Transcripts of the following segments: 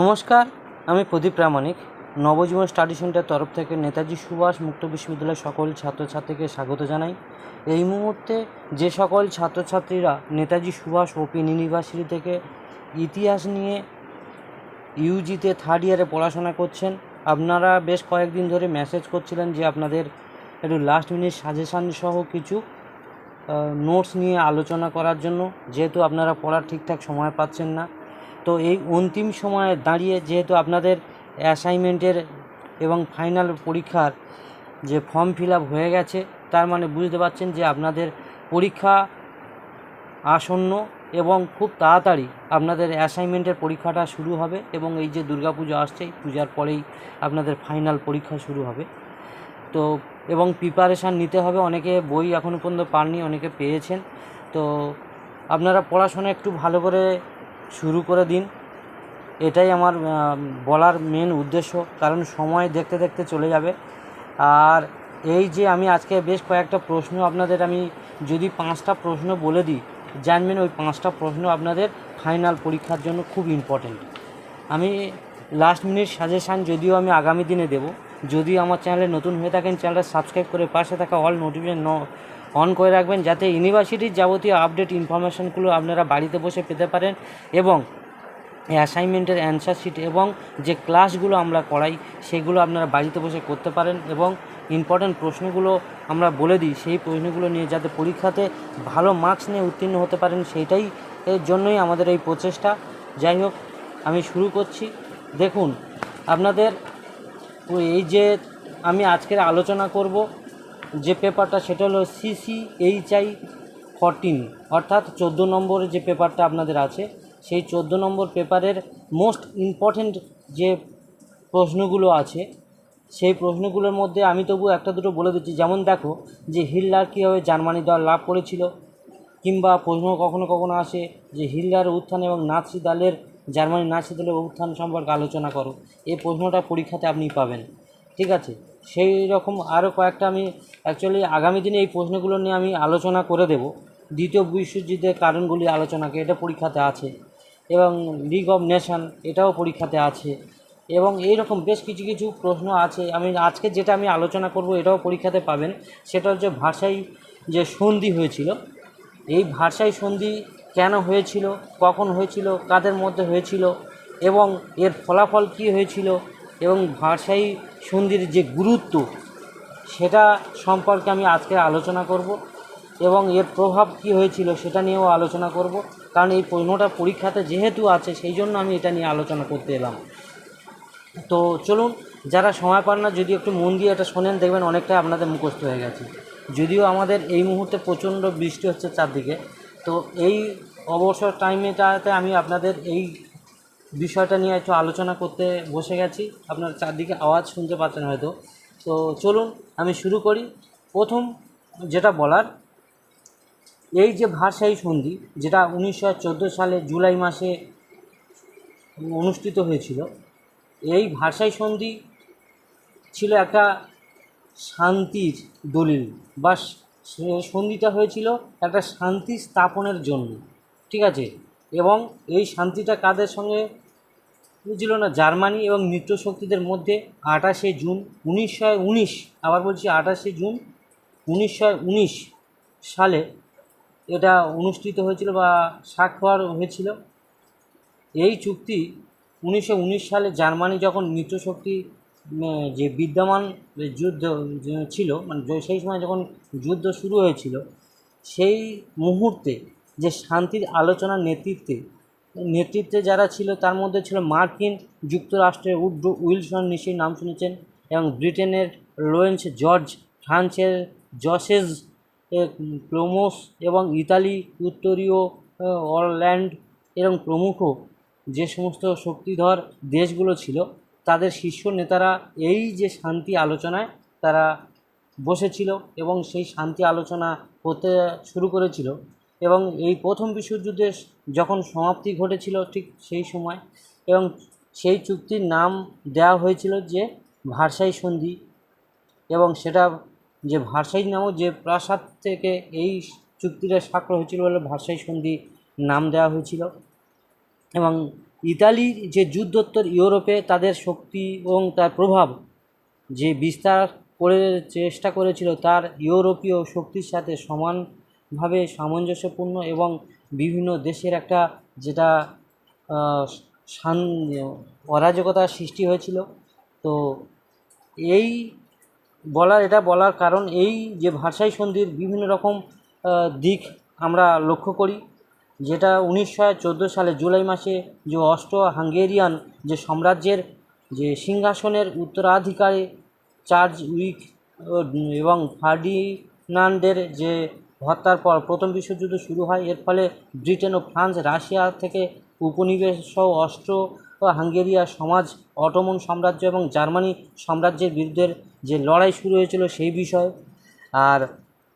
নমস্কার, আমি Pradip Pramanik Nabajiban study centre তরফ থেকে নেতাজি সুভাষ মুক্ত বিশ্ববিদ্যালয়ের সকল ছাত্রছাত্রীকে স্বাগত জানাই। এই মুহূর্তে যে সকল ছাত্রছাত্রীরা নেতাজি সুভাষ ওপেন ইউনিভার্সিটি থেকে ইতিহাস নিয়ে ইউজিতে থার্ড ইয়ারে পড়াশোনা করছেন, আপনারা বেশ কয়েকদিন ধরে মেসেজ করছিলেন যে আপনাদের একটু লাস্ট মিনিট সাজেশান সহ কিছু নোটস নিয়ে আলোচনা করার জন্য, যেহেতু আপনারা পড়ার ঠিকঠাক সময় পাচ্ছেন না। তো এই অন্তিম সময়ে দাঁড়িয়ে যেহেতু আপনাদের অ্যাসাইনমেন্টের এবং ফাইনাল পরীক্ষার যে ফর্ম ফিল হয়ে গেছে, তার মানে বুঝতে পারছেন যে আপনাদের পরীক্ষা আসন্ন এবং খুব তাড়াতাড়ি আপনাদের অ্যাসাইনমেন্টের পরীক্ষাটা শুরু হবে এবং এই যে দুর্গাপুজো আসছে পূজার পরেই আপনাদের ফাইনাল পরীক্ষা শুরু হবে। তো এবং প্রিপারেশান নিতে হবে, অনেকে বই এখনও পর্যন্ত পাননি, অনেকে পেয়েছেন। তো আপনারা পড়াশোনা একটু ভালো করে শুরু করে দিন। এটাই আমার বলার মেন উদ্দেশ্য। কারণ সময় দেখতে দেখতে চলে যাবে। আর এই যে আমি আজকে বেশ কয়েকটা প্রশ্ন আপনাদের, আমি যদি পাঁচটা প্রশ্ন বলে দিই, জানবেন ওই পাঁচটা প্রশ্ন আপনাদের ফাইনাল পরীক্ষার জন্য খুব ইম্পর্টেন্ট আমি লাস্ট মিনিট সাজেশান যদিও আমি আগামী দিনে দেব। যদি আমার চ্যানেলে নতুন হয়ে থাকেন চ্যানেলটা সাবস্ক্রাইব করে পাশে থাকা অল নোটিফিকেশন অন করে রাখবেন যাতে ইউনিভার্সিটির যাবতীয় আপডেট, ইনফরমেশনগুলো আপনারা বাড়িতে বসে পেতে পারেন এবং অ্যাসাইনমেন্টের অ্যান্সার শিট এবং যে ক্লাসগুলো আমরা করাই, সেগুলো আপনারা বাড়িতে বসে করতে পারেন এবং ইম্পর্ট্যান্ট প্রশ্নগুলো আমরা বলে দিই, সেই প্রশ্নগুলো নিয়ে যাতে পরীক্ষাতে ভালো মার্কস নিয়ে উত্তীর্ণ হতে পারেন, সেইটাই এর জন্যই আমাদের এই প্রচেষ্টা। যাই হোক, আমি শুরু করছি। দেখুন, আপনাদের এই যে আমি আজকের আলোচনা করব যে পেপারটা সেটা হলো সিসিএইচআই ফরটিন অর্থাৎ চোদ্দ নম্বরের যে পেপারটা আপনাদের আছে, সেই চোদ্দ নম্বর পেপারের মোস্ট ইম্পর্ট্যান্ট যে প্রশ্নগুলো আছে, সেই প্রশ্নগুলোর মধ্যে আমি তবু একটা দুটো বলে দিচ্ছি। যেমন দেখো যে হিটলার কীভাবে জার্মানি দল লাভ করেছিল, কিংবা প্রশ্ন কখনো কখনো আসে যে হিটলার উত্থান এবং নাৎসি দলের জার্মানি নাৎসি দলের উত্থান সম্পর্কে আলোচনা করো। এই প্রশ্নটা পরীক্ষাতে আপনি পাবেন। ঠিক আছে? সেই রকম আরও কয়েকটা আমি অ্যাকচুয়ালি আগামী দিনে এই প্রশ্নগুলো নিয়ে আমি আলোচনা করে দেব। দ্বিতীয় বিশ্বযুদ্ধের কারণগুলি আলোচনাকে, এটা পরীক্ষাতে আছে। এবং লিগ অফ নেশন এটাও পরীক্ষাতে আছে। এবং এই রকম বেশ কিছু কিছু প্রশ্ন আছে। আমি আজকে যেটা আমি আলোচনা করব, এটাও পরীক্ষাতে পাবেন। সেটা হচ্ছে ভাষাই যে সন্ধি হয়েছিল। এই ভাষাই সন্ধি কেন হয়েছিল? কখন হয়েছিল? কাদের মধ্যে হয়েছিল? এবং এর ফলাফল কী হয়েছিল? এবং ভাষাই সন্ধির যে গুরুত্ব, সেটা সম্পর্কে আমি আজকে আলোচনা করব এবং এর প্রভাব কী হয়েছিল সেটা নিয়েও আলোচনা করব। কারণ এই পণ্যটা পরীক্ষাতে যেহেতু আছে, সেই জন্য আমি এটা নিয়ে আলোচনা করতে এলাম। তো চলুন, যারা সময় পান না, যদি একটু মন দিয়ে এটা শোনেন, দেখবেন অনেকটা আপনাদের মুখস্থ হয়ে গেছে। যদিও আমাদের এই মুহূর্তে প্রচণ্ড বৃষ্টি হচ্ছে চারদিকে, তো এই অবসর টাইমেটাতে আমি আপনাদের এই বিষয়টা নিয়ে একটু আলোচনা করতে বসে গেছি। আপনার চারদিকে আওয়াজ শুনতে পাচ্ছেন হয়তো। তো চলুন, আমি শুরু করি। প্রথম যেটা বলার, এই যে ভাষাই সন্ধি, যেটা উনিশশো চোদ্দ সালে জুলাই মাসে অনুষ্ঠিত হয়েছিল, এই ভাষাই সন্ধি ছিল একটা শান্তির দলিল বা সন্ধিটা হয়েছিল একটা শান্তি স্থাপনের জন্য, ঠিক আছে? এবং এই শান্তিটা কাদের সঙ্গে হয়েছিল না, জার্মানি এবং মিত্র শক্তিদের মধ্যে আঠাশে জুন উনিশশো উনিশ, আবার বলছি আঠাশে জুন উনিশশো উনিশ সালে এটা অনুষ্ঠিত হয়েছিল বা স্বাক্ষর হয়েছিল। এই চুক্তি উনিশশো উনিশ সালে জার্মানি যখন মিত্রশক্তি যে বিদ্যমান যুদ্ধ ছিল মানে সেই সময় যখন যুদ্ধ শুরু হয়েছিল, সেই মুহূর্তে যে শান্তির আলোচনার নেতৃত্বে নেতৃত্বে যারা ছিল, তার মধ্যে ছিল মার্কিন যুক্তরাষ্ট্রের উড্রো উইলসন, নিশ্চয়ই নাম শুনেছেন, এবং ব্রিটেনের লোয়েন্স জর্জ, ফ্রান্সের জসেস ক্লোমোস এবং ইতালি, উত্তরীয় অরল্যান্ড এবং প্রমুখ যে সমস্ত শক্তিধর দেশগুলো ছিল, তাদের শীর্ষ নেতারা এই যে শান্তি আলোচনায় তারা বসেছিল এবং সেই শান্তি আলোচনা করতে শুরু করেছিল এবং এই প্রথম বিশ্বযুদ্ধের যখন সমাপ্তি ঘটেছিল ঠিক সেই সময় এবং সেই চুক্তির নাম দেওয়া হয়েছিল যে ভারসাই সন্ধি এবং সেটা যে ভারসাই নামক যে প্রাসাদ থেকে এই চুক্তিটা স্বাক্ষর হয়েছিল বলে ভারসাই সন্ধি নাম দেওয়া হয়েছিল। এবং ইতালির যে যুদ্ধোত্তর ইউরোপে তাদের শক্তি এবং তার প্রভাব যে বিস্তার করে চেষ্টা করেছিল তার ইউরোপীয় শক্তির সাথে সমানভাবে সামঞ্জস্যপূর্ণ এবং বিভিন্ন দেশের একটা যেটা শান অরাজকতার সৃষ্টি হয়েছিল। তো এই বলার, এটা বলার কারণ এই যে ভাষাই সন্ধির বিভিন্ন রকম দিক আমরা লক্ষ্য করি, যেটা উনিশশো চোদ্দ সালে জুলাই মাসে যে অস্ট্রো হাঙ্গেরিয়ান যে সাম্রাজ্যের যে সিংহাসনের উত্তরাধিকারী চার্জ উইক এবং ফার্ডিনান্ডের যে হত্যার পর প্রথম বিশ্বযুদ্ধ শুরু হয়। এর ফলে ব্রিটেন ও ফ্রান্স, রাশিয়া থেকে উপনিবেশ সহ অস্ট্রো ও হাঙ্গেরিয়া সমাজ, অটোমন সাম্রাজ্য এবং জার্মানি সাম্রাজ্যের বিরুদ্ধে যে লড়াই শুরু হয়েছিল সেই বিষয়ে। আর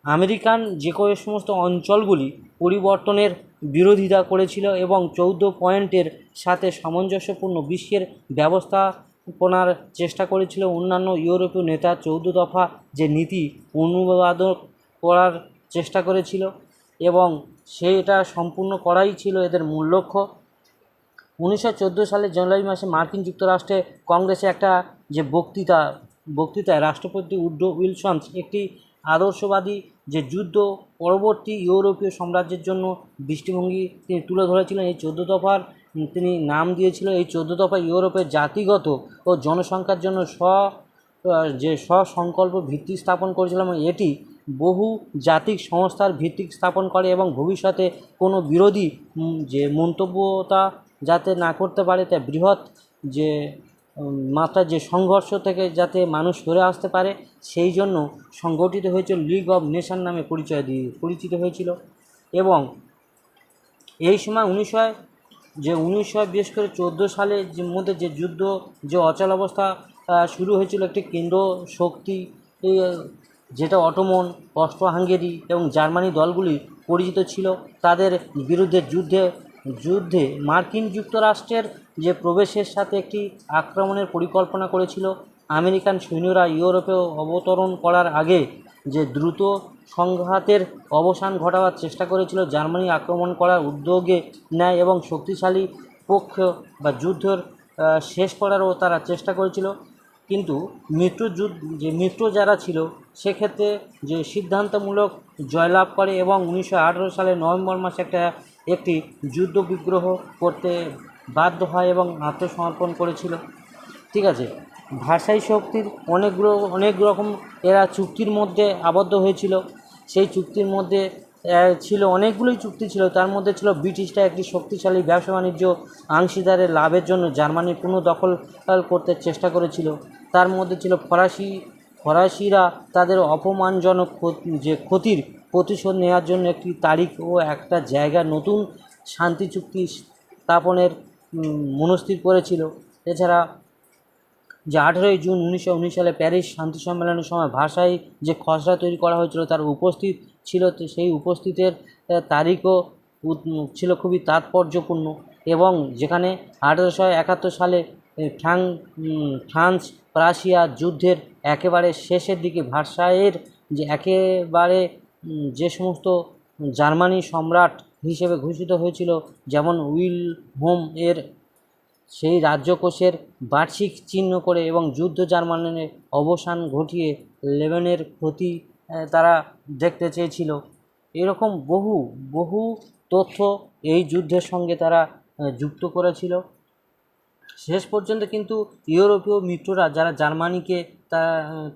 আমেরিকান যে কোনো সমস্ত অঞ্চলগুলি পরিবর্তনের বিরোধিতা করেছিল এবং চৌদ্দ পয়েন্টের সাথে সামঞ্জস্যপূর্ণ বিশ্বের ব্যবস্থাপনার চেষ্টা করেছিল অন্যান্য ইউরোপীয় নেতা। চৌদ্দ দফা যে নীতি অনুবাদ করার চেষ্টা করেছিল এবং সেটা সম্পূর্ণ করাই ছিল এদের মূল লক্ষ্য। উনিশশো চোদ্দ সালে জুলাই মাসে মার্কিন যুক্তরাষ্ট্রে কংগ্রেসে একটা যে বক্তৃতা, বক্তৃতায় রাষ্ট্রপতি উড্রো উইলসন্স একটি আদর্শবাদী যে যুদ্ধ পরবর্তী ইউরোপীয় সাম্রাজ্যের জন্য দৃষ্টিভঙ্গি তিনি তুলে ধরেছিলেন, এই চোদ্দ দফার তিনি নাম দিয়েছিল এই চোদ্দ দফা ইউরোপের জাতিগত ও জনসংখ্যার জন্য স্ব যে স্বসংকল্প ভিত্তি স্থাপন করেছিল এবং এটি বহু জাতিক সংস্থার ভিত্তি স্থাপন করে এবং ভবিষ্যতে কোনো বিরোধী যে মন্তব্যতা যাতে না করতে পারে, তা বৃহৎ যে মাত্রার যে সংঘর্ষ থেকে যাতে মানুষ সরে আসতে পারে, সেই জন্য সংগঠিত হয়েছিল লিগ অব নেশন নামে পরিচয় দিয়ে, পরিচিত হয়েছিল। এবং এই সময় উনিশশো, যে উনিশশো বিশেষ করে চোদ্দ সালে যে মধ্যে যে যুদ্ধ, যে অচল অবস্থা শুরু হয়েছিল, একটি কেন্দ্র শক্তি যেটা অটোমন অস্ট্রো হাঙ্গেরি এবং জার্মানি দলগুলি পরিচিত ছিল, তাদের বিরুদ্ধে যুদ্ধে যুদ্ধে মার্কিন যুক্তরাষ্ট্রের যে প্রবেশের সাথে একটি আক্রমণের পরিকল্পনা করেছিল, আমেরিকান সৈন্যরা ইউরোপে অবতরণ করার আগে যে দ্রুত সংঘাতের অবসান ঘটাবার চেষ্টা করেছিল, জার্মানি আক্রমণ করার উদ্যোগে নেয় এবং শক্তিশালী পক্ষ বা যুদ্ধের শেষ করারও তারা চেষ্টা করেছিল। কিন্তু মিত্র যুদ্ধ, যে মিত্র যারা ছিল, সেক্ষেত্রে যে সিদ্ধান্তমূলক জয়লাভ করে এবং উনিশশো আঠেরো সালের নভেম্বর মাসে একটা, একটি যুদ্ধ বিগ্রহ করতে বাধ্য হয় এবং আত্মসমর্পণ করেছিল। ঠিক আছে? ভাষাই শক্তির অনেকগুলো, অনেক রকম এরা চুক্তির মধ্যে আবদ্ধ হয়েছিল। সেই চুক্তির মধ্যে ছিল, অনেকগুলোই চুক্তি ছিল। তার মধ্যে ছিল ব্রিটিশরা একটি শক্তিশালী ব্যবসা বাণিজ্য অংশীদারের লাভের জন্য জার্মানির পুনঃ দখল করতে চেষ্টা করেছিল। তার মধ্যে ছিল ফরাসি, ফরাসিরা তাদের অপমানজনক যে ক্ষতির প্রতিশোধ নেওয়ার জন্য একটি তারিখ ও একটা জায়গা নতুন শান্তি চুক্তি স্থাপনের মনস্থির করেছিল। এছাড়া যে আঠেরোই জুন উনিশশো উনিশ সালে প্যারিস শান্তি সম্মেলনের সময় ভাষায় যে খসড়া তৈরি করা হয়েছিল, তার উপস্থিত ছিল সেই উপস্থিতের তারিখও ছিল খুবই তাৎপর্যপূর্ণ এবং যেখানে আঠেরোশো একাত্তর সালে ফ্রাং ফ্রান্স প্রাশিয়া যুদ্ধের একেবারে শেষের দিকে ভার্সাইয়ের যে একেবারে যে সমস্ত জার্মানি সম্রাট হিসেবে ঘোষিত হয়েছিল, যেমন উইল হোম এর সেই রাজ্যকোষের বার্ষিক চিহ্ন করে এবং যুদ্ধ জার্মানের অবসান ঘটিয়ে লেবানের ক্ষতি তারা দেখতে চেয়েছিল। এরকম বহু বহু তথ্য এই যুদ্ধের সঙ্গে তারা যুক্ত করেছিল। শেষ পর্যন্ত কিন্তু ইউরোপীয় মিত্ররা যারা জার্মানিকে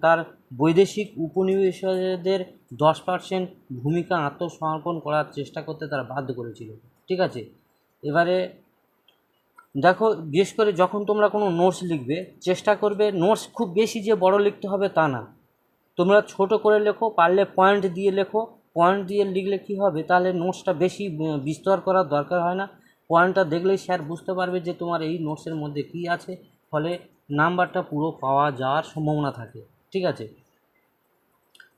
তার বৈদেশিক উপনিবেশদের দশ পার্সেন্ট ভূমিকা আত্মসমর্পণ করার চেষ্টা করতে তারা বাধ্য করেছিল। ঠিক আছে? এবারে দেখো, বিশেষ করে যখন তোমরা কোনো নোটস লিখবে, চেষ্টা করবে নোটস খুব বেশি যে বড় লিখতে হবে তা না। তোমরা ছোট করে লেখো, পারলে পয়েন্ট দিয়ে লেখো। পয়েন্ট দিয়ে লিখলে কি হবে? তাহলে নোটসটা বেশি বিস্তর করার দরকার হয় না। পয়েন্টটা দেখলেই স্যার বুঝতে পারবে যে তোমার এই নোটসের মধ্যে কি আছে। ফলে নাম্বারটা পুরো পাওয়া যাওয়ার সম্ভাবনা থাকে। ঠিক আছে?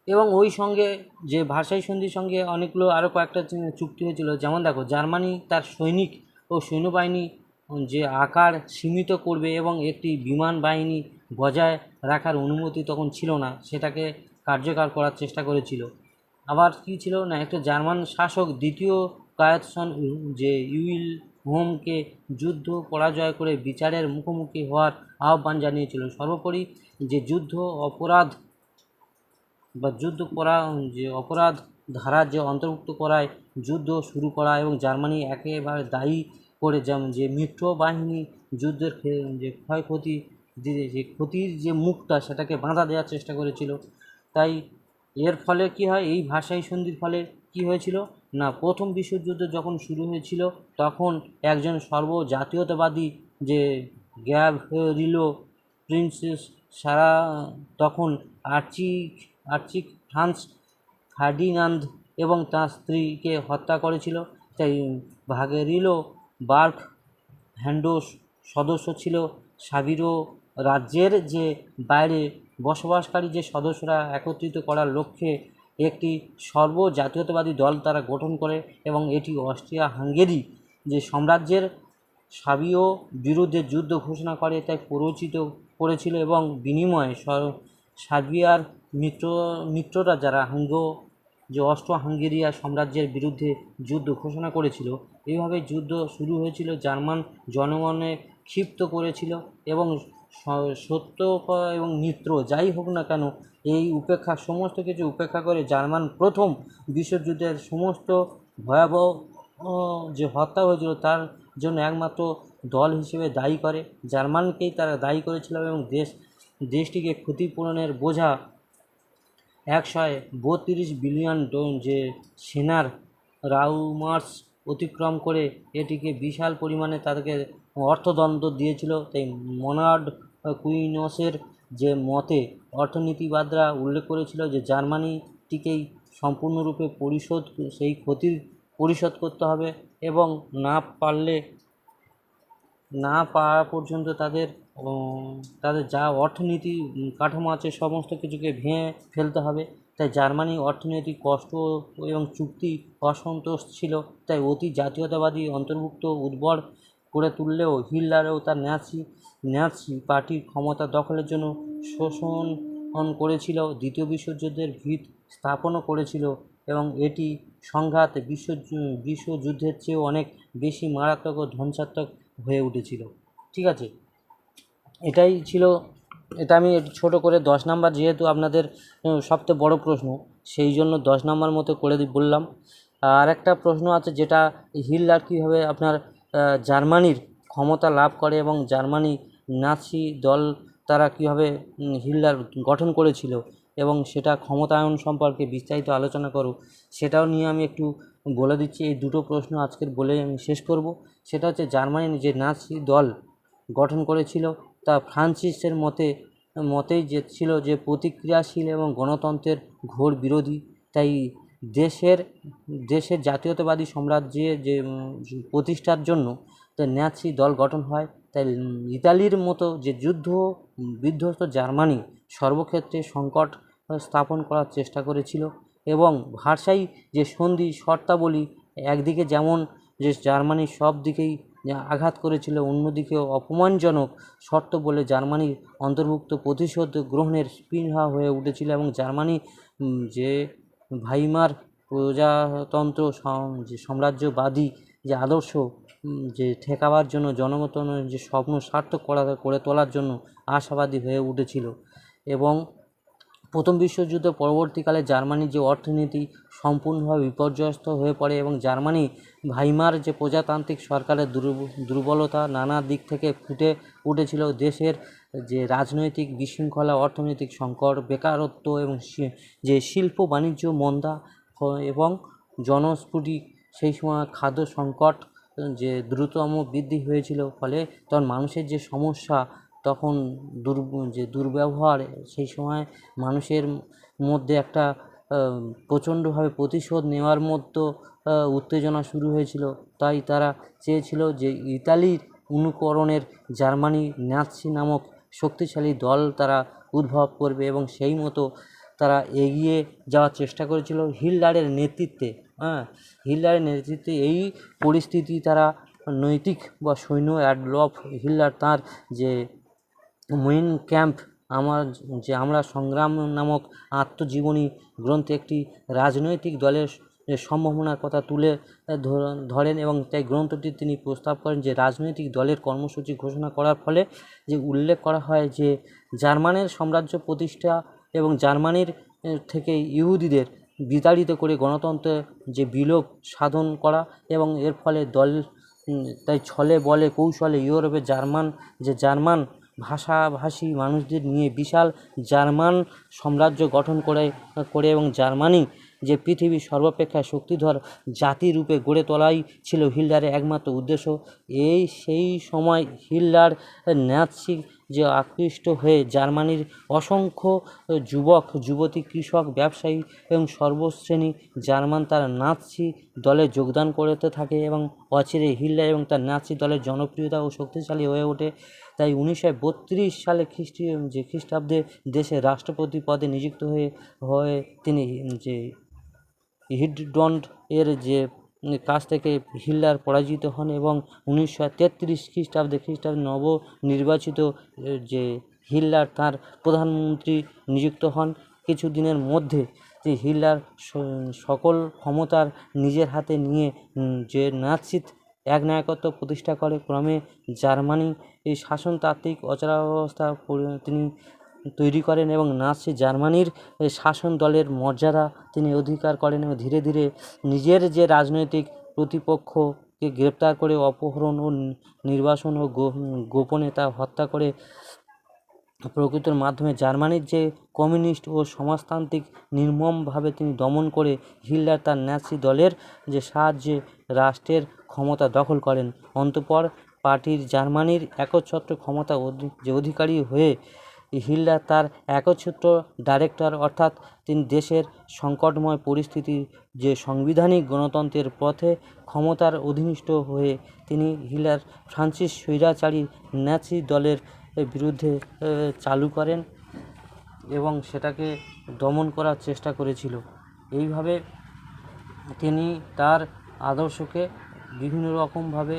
এবং ওই সঙ্গে যে ভাষাই সন্ধির সঙ্গে অনেকগুলো আরও কয়েকটা চুক্তি হয়েছিল। যেমন দেখো, জার্মানি তার সৈনিক ও সৈন্যবাহিনী যে আকার সীমিত করবে এবং একটি বিমান বাহিনী বজায় রাখার অনুমতি তখন ছিল না, সেটাকে কার্যকর করার চেষ্টা করেছিল। আবার কি ছিল না, একটা জার্মান শাসক দ্বিতীয় কায়াতসন যে ইউইল হোমকে যুদ্ধ পরাজয় করে বিচারের মুখোমুখি হওয়ার আহ্বান জানিয়েছিল। সর্বোপরি যে যুদ্ধ অপরাধ বা যুদ্ধ করা যে অপরাধ ধারা যে অন্তর্ভুক্ত করায় যুদ্ধ শুরু করা এবং জার্মানি একেবারে দায়ী করে যেমন যে মিত্র বাহিনী যুদ্ধের যে ক্ষয়ক্ষতি যে যে ক্ষতির যে মুখটা সেটাকে বাঁধা দেওয়ার চেষ্টা করেছিল। তাই এর ফলে কি হয়? এই ভাষাই সন্ধির ফলে কি হয়েছিল? না, প্রথম বিশ্বযুদ্ধ যখন শুরু হয়েছিল, তখন একজন সর্বজাতীয়তাবাদী যে গ্যাব রিলো প্রিন্সেস সারা, তখন আর্চিক আর্চিক ফ্রান্স ফার্ডিনান্দ এবং তার স্ত্রীকে হত্যা করেছিল। তাই ভাগেরিলো বার্ক হ্যান্ডোস সদস্য ছিল সাবিরো রাজ্যের যে বাইরে বসবাসকারী যে সদস্যরা একত্রিত করার লক্ষ্যে একটি সর্বজাতীয়তাবাদী দল তারা গঠন করে এবং এটি অস্ট্রিয়া হাঙ্গেরি যে সাম্রাজ্যের সাবীয় বিরুদ্ধে যুদ্ধ ঘোষণা করে তাই প্ররোচিত করেছিল এবং বিনিময়ে সার্বিয়ার মিত্র মিত্ররা যারা হাঙ্গো যে অস্ট্রো হাঙ্গেরিয়া সাম্রাজ্যের বিরুদ্ধে যুদ্ধ ঘোষণা করেছিল, এইভাবে যুদ্ধ শুরু হয়েছিল। জার্মান জনগণে ক্ষিপ্ত করেছিল এবং সত্য এবং মিত্র, যাই হোক না কেন, এই উপেক্ষা, সমস্ত কিছু উপেক্ষা করে জার্মান প্রথম বিশ্বযুদ্ধের সমস্ত ভয়াবহ যে হত্যা হয়েছিল, তার জন্য একমাত্র দল হিসেবে দায়ী করে। জার্মানকেই তারা দায়ী করেছিল এবং দেশ, দেশটিকে ক্ষতিপূরণের বোঝা একশো বত্রিশ বিলিয়ন ডো- যে সেনার রাউমার্স অতিক্রম করে এটিকে বিশাল পরিমাণে তাদেরকে অর্থদণ্ড দিয়েছিল। তাই মনার্ড কুইনসের যে মতে অর্থনীতিবাদরা উল্লেখ করেছিল যে জার্মানিটিকেই সম্পূর্ণরূপে পরিশোধ, সেই ক্ষতির পরিশোধ করতে হবে এবং না পারলে, না পাওয়া পর্যন্ত তাদের তাদের যা অর্থনীতি কাঠামো আছে সমস্ত কিছুকে ভেঙে ফেলতে হবে। তাই জার্মানি অর্থনৈতিক কষ্ট এবং চুক্তি অসন্তোষ ছিল। তাই অতি জাতীয়তাবাদী অন্তর্ভুক্ত উদ্ভর করে তুললেও হিটলারও তার ন্যাসি ন্যাসি পার্টির ক্ষমতা দখলের জন্য শোষণ করেছিল, দ্বিতীয় বিশ্বযুদ্ধের ভিত স্থাপনও করেছিল এবং এটি সংঘাত বিশ্ব বিশ্বযুদ্ধের চেয়েও অনেক বেশি মারাত্মক ও ধ্বংসাত্মক হয়ে উঠেছিল। ঠিক আছে? এটাই ছিল, এটা আমি ছোটো করে দশ নাম্বার যেহেতু আপনাদের সবচেয়ে বড় প্রশ্ন, সেই জন্য দশ নাম্বার মতো করে বললাম। আর একটা প্রশ্ন আছে যেটা হিটলার কীভাবে আপনার জার্মানির ক্ষমতা লাভ করে এবং জার্মানি নাৎসি দল তারা কীভাবে হিটলার গঠন করেছিল এবং সেটা ক্ষমতায়ন সম্পর্কে বিস্তারিত আলোচনা করো সেটাও নিয়ে আমি একটু বলে দিচ্ছি। এই দুটো প্রশ্ন আজকের বলে আমি শেষ করব। সেটা হচ্ছে জার্মানির যে নাৎসি দল গঠন করেছিল, তা ফ্রান্সিসের মতে, মতেই যে ছিল যে প্রতিক্রিয়াশীল এবং গণতন্ত্রের ঘোর বিরোধী, তাই দেশের দেশের জাতীয়তাবাদী সাম্রাজ্যের যে প্রতিষ্ঠার জন্য তো ন্যাৎসি দল গঠন হয়, তাই ইতালির মতো যে যুদ্ধ, বিধ্বস্ত জার্মানি সর্বক্ষেত্রে সংকট স্থাপন করার চেষ্টা করেছিল এবং ভার্সাই যে সন্ধি শর্তাবলী একদিকে যেমন যে জার্মানি সব দিকেই আঘাত করেছিল, অন্যদিকে অপমানজনক শর্ত বলে জার্মানির অন্তর্ভুক্ত প্রতিশোধ গ্রহণের স্পৃহা হয়ে উঠেছিল এবং জার্মানি যে ভাইমার প্রজাতন্ত্র যে সাম্রাজ্যবাদী যে আদর্শ যে ঠেকাবার জন্য জনমতনের যে স্বপ্ন সার্থক করা, করে তোলার জন্য আশাবাদী হয়ে উঠেছিল। এবং প্রথম বিশ্বযুদ্ধ পরবর্তীকালে জার্মানির যে অর্থনীতি সম্পূর্ণভাবে বিপর্যস্ত হয়ে পড়ে এবং জার্মানি ভাইমার যে প্রজাতান্ত্রিক সরকারের দুর্বলতা নানা দিক থেকে ফুটে উঠেছিল, দেশের যে রাজনৈতিক বিশৃঙ্খলা, অর্থনৈতিক সংকট, বেকারত্ব এবং যে শিল্প বাণিজ্য মন্দা এবং জনস্ফুটি, সেই সময় খাদ্য সংকট যে দ্রুততম বৃদ্ধি হয়েছিল, ফলে তখন মানুষের যে সমস্যা তখন দুর, যে দুর্ব্যবহার, সেই সময় মানুষের মধ্যে একটা প্রচণ্ডভাবে প্রতিশোধ নেওয়ার মতো উত্তেজনা শুরু হয়েছিল। তাই তারা চেয়েছিল যে ইতালির অনুকরণের জার্মানি ন্যাৎসি নামক শক্তিশালী দল তারা উদ্ভব করবে এবং সেই মতো তারা এগিয়ে যাওয়ার চেষ্টা করেছিল হিটলারের নেতৃত্বে। হ্যাঁ হিটলারের নেতৃত্বে এই পরিস্থিতি তারা নৈতিক বা সৈন্য অ্যাডলফ হিটলার তার যে মেইন ক্যাম্প আমার যে আমরা সংগ্রাম নামক আত্মজীবনী গ্রন্থে একটি রাজনৈতিক দলের সম্ভাবনার কথা তুলে ধরেন এবং তাই গ্রন্থটি তিনি প্রস্তাব করেন যে রাজনৈতিক দলের কর্মসূচি ঘোষণা করার ফলে যে উল্লেখ করা হয় যে জার্মানের সাম্রাজ্য প্রতিষ্ঠা এবং জার্মানির থেকে ইহুদিদের বিতাড়িত করে গণতন্ত্রের যে বিলোপ সাধন করা এবং এর ফলে দল তাই ছলে বলে কৌশলে ইউরোপে জার্মান, যে জার্মান ভাষাভাষী মানুষদের নিয়ে বিশাল জার্মান সাম্রাজ্য গঠন করে করে এবং জার্মানি যে পৃথিবীর সর্বাপেক্ষা শক্তিধর জাতি রূপে গড়ে তোলাই ছিল হিল্ডারের একমাত্র উদ্দেশ্য। এই সেই সময় হিটলার ন্যাৎসি যে আকৃষ্ট হয়ে জার্মানির অসংখ্য যুবক, যুবতী, কৃষক, ব্যবসায়ী এবং সর্বশ্রেণী জার্মান তার নাৎসি দলে যোগদান করতে থাকে এবং অচিরে হিটলার এবং তার নাৎসি দলের জনপ্রিয়তা ও শক্তিশালী হয়ে ওঠে। তাই উনিশশো বত্রিশ সালে খ্রিস্টীয় যে খ্রিস্টাব্দে দেশের রাষ্ট্রপতি পদে নিযুক্ত হয়ে হয়ে তিনি যে হিটডন্ড এর যে কাছ থেকে হিটলার পরাজিত হন এবং উনিশশো তেত্রিশ খ্রিস্টাব্দে খ্রিস্টাব্দ নবনির্বাচিত এ, যে হিটলার তার প্রধানমন্ত্রী নিযুক্ত হন কিছুদিনের মধ্যে যে হিটলার সকল ক্ষমতার নিজের হাতে নিয়ে যে নাৎসিত একনায়কত্ব প্রতিষ্ঠা করে ক্রমে জার্মানি এই শাসনতাত্ত্বিক অচলাবস্থা তিনি তৈরি করেন এবং নাৎসি জার্মানির শাসন দলের মর্যাদা তিনি অধিকার করেন এবং ধীরে ধীরে নিজের যে রাজনৈতিক প্রতিপক্ষকে গ্রেপ্তার করে অপহরণ ও নির্বাসন ও গোপনে তা হত্যা করে প্রকৃতির মাধ্যমে জার্মানির যে কমিউনিস্ট ও সমাজতান্ত্রিক নির্মমভাবে তিনি দমন করে হিটলার তার ন্যাসি দলের যে সাহায্যে রাষ্ট্রের ক্ষমতা দখল করেন। অন্তঃপর পার্টির জার্মানির একচ্ছত্র ক্ষমতা যে অধিকারী হয়ে হিটলার তার একচ্ছত্র ডাইরেক্টর, অর্থাৎ তিনি দেশের সংকটময় পরিস্থিতি, যে সাংবিধানিক গণতন্ত্রের পথে ক্ষমতার অধীনিষ্ঠ হয়ে তিনি হিলার ফ্রান্সিস স্বৈরাচারী ন্যাচি দলের বিরুদ্ধে চালু করেন এবং সেটাকে দমন করার চেষ্টা করেছিল। এইভাবে তিনি তার আদর্শকে বিভিন্ন রকমভাবে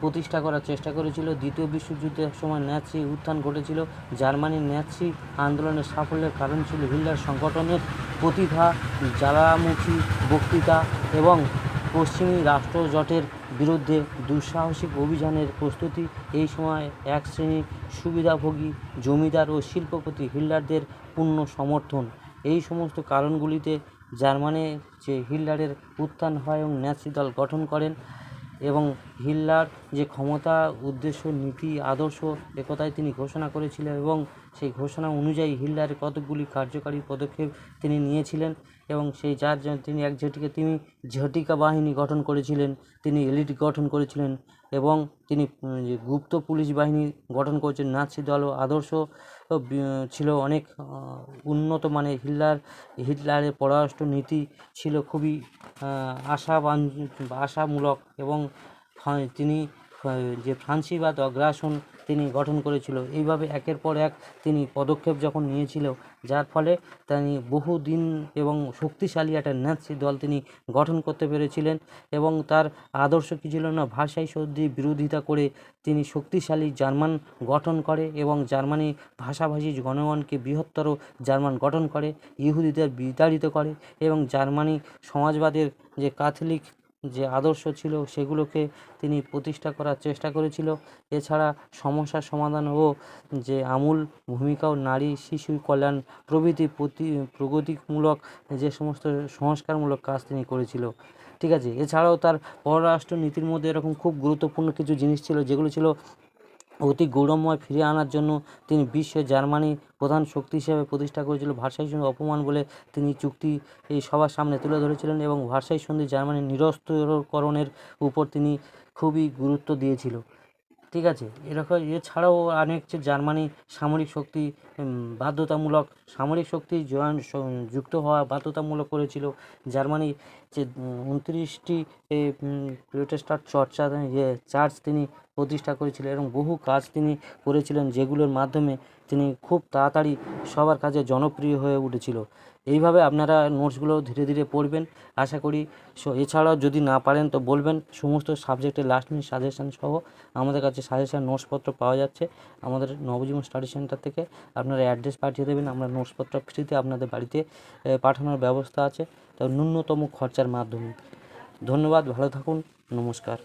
প্রতিষ্ঠা করার চেষ্টা করেছিল। দ্বিতীয় বিশ্বযুদ্ধের সময় ন্যাচি উত্থান ঘটেছিল। জার্মানির ন্যাচি আন্দোলনের সাফল্যের কারণ ছিল হিটলার সংগঠনের প্রতিভা, জ্বালামুখী বক্তৃতা এবং পশ্চিমী রাষ্ট্রজোটের বিরুদ্ধে দুঃসাহসিক অভিযানের প্রস্তুতি। এই সময় এক শ্রেণির সুবিধাভোগী জমিদার ও শিল্পপতি হিটলারদের পূর্ণ সমর্থন। এই সমস্ত কারণগুলিতে জার্মানি যে হিটলারের উত্থান হয় এবং ন্যাসি দল গঠন করেন এবং হিটলার যে ক্ষমতা, উদ্দেশ্য, নীতি, আদর্শ একথায় তিনি ঘোষণা করেছিলেন এবং সেই ঘোষণা অনুযায়ী হিটলারের কতকগুলি কার্যকারী পদক্ষেপ তিনি নিয়েছিলেন এবং সেই যার তিনি এক ঝটিকে, তিনি ঝটিকা বাহিনী গঠন করেছিলেন, তিনি এলিট গঠন করেছিলেন এবং তিনি গুপ্ত পুলিশ বাহিনী গঠন করেছেন, নাৎসি দল আদর্শ ছিল অনেক উন্নত মানের হিটলার হিটলারের পররাষ্ট্র নীতি ছিল খুবই আশাবান আশামূলক এবং তিনি যে ফ্রান্সিবাদ অগ্রাসন তিনি গঠন করেছিল, এইভাবে একের পর এক তিনি পদক্ষেপ যখন নিয়েছিল, যার ফলে তিনি বহুদিন এবং শক্তিশালী একটা ন্যাসি দল তিনি গঠন করতে পেরেছিলেন এবং তার আদর্শ কী ছিল না, ভাষাই সদ্ধি বিরোধিতা করে তিনি শক্তিশালী জার্মান গঠন করে এবং জার্মানি ভাষাভাষী জনগণকে বৃহত্তর জার্মান গঠন করে, ইহুদিদের বিতাড়িত করে এবং জার্মানি সমাজবাদের যে ক্যাথলিক যে আদর্শ ছিল সেগুলোকে তিনি প্রতিষ্ঠা করার চেষ্টা করেছিল। এছাড়া সমস্যা সমাধান ও যে আমূল ভূমিকাও নারী শিশু কল্যাণ প্রভৃতি প্রতি, প্রগতিমূলক যে সমস্ত সংস্কারমূলক কাজ তিনি করেছিল। ঠিক আছে, এছাড়াও তার পররাষ্ট্র নীতির মধ্যে এরকম খুব গুরুত্বপূর্ণ কিছু জিনিস ছিল, যেগুলো ছিল অতি গৌরবময় ফিরিয়ে আনার জন্য তিনি বিশ্বে জার্মানির প্রধান শক্তি হিসেবে প্রতিষ্ঠা করেছিল। ভার্সাই সন্ধি অপমান বলে তিনি চুক্তি এই সবার সামনে তুলে ধরেছিলেন এবং ভার্সাই সন্ধি জার্মানির নিরস্ত্রকরণের উপর তিনি খুবই গুরুত্ব দিয়েছিল। ঠিক আছে? এরকম এছাড়াও অনেক যে জার্মানি সামরিক শক্তি বাধ্যতামূলক সামরিক শক্তি জয়েন যুক্ত হওয়া বাধ্যতামূলক করেছিল। জার্মানি যে উনত্রিশটি প্রোটেস্টার চর্চা যে, চার্চ তিনি প্রতিষ্ঠা করেছিলেন এবং বহু কাজ তিনি করেছিলেন যেগুলোর মাধ্যমে তিনি খুব তাড়াতাড়ি সবার কাছে জনপ্রিয় হয়ে উঠেছিল। এইভাবে আপনারা নোটসগুলো ধীরে ধীরে পড়বেন। আশা করি সো- এছাড়াও যদি না পারেন তো বলবেন। সমস্ত সাবজেক্টের লাস্ট মিনিট সাজেশন সহ আমাদের কাছে সাজেশান নোটসপত্র পাওয়া যাচ্ছে। আমাদের নবজীবন স্টাডি সেন্টার থেকে আপনারা অ্যাড্রেস পাঠিয়ে দেবেন। আমরা নোটসপত্র ফ্রিতে আপনাদের বাড়িতে পাঠানোর ব্যবস্থা আছে। তো ন্যূনতম খরচার মাধ্যমে। ধন্যবাদ, ভালো থাকুন। নমস্কার।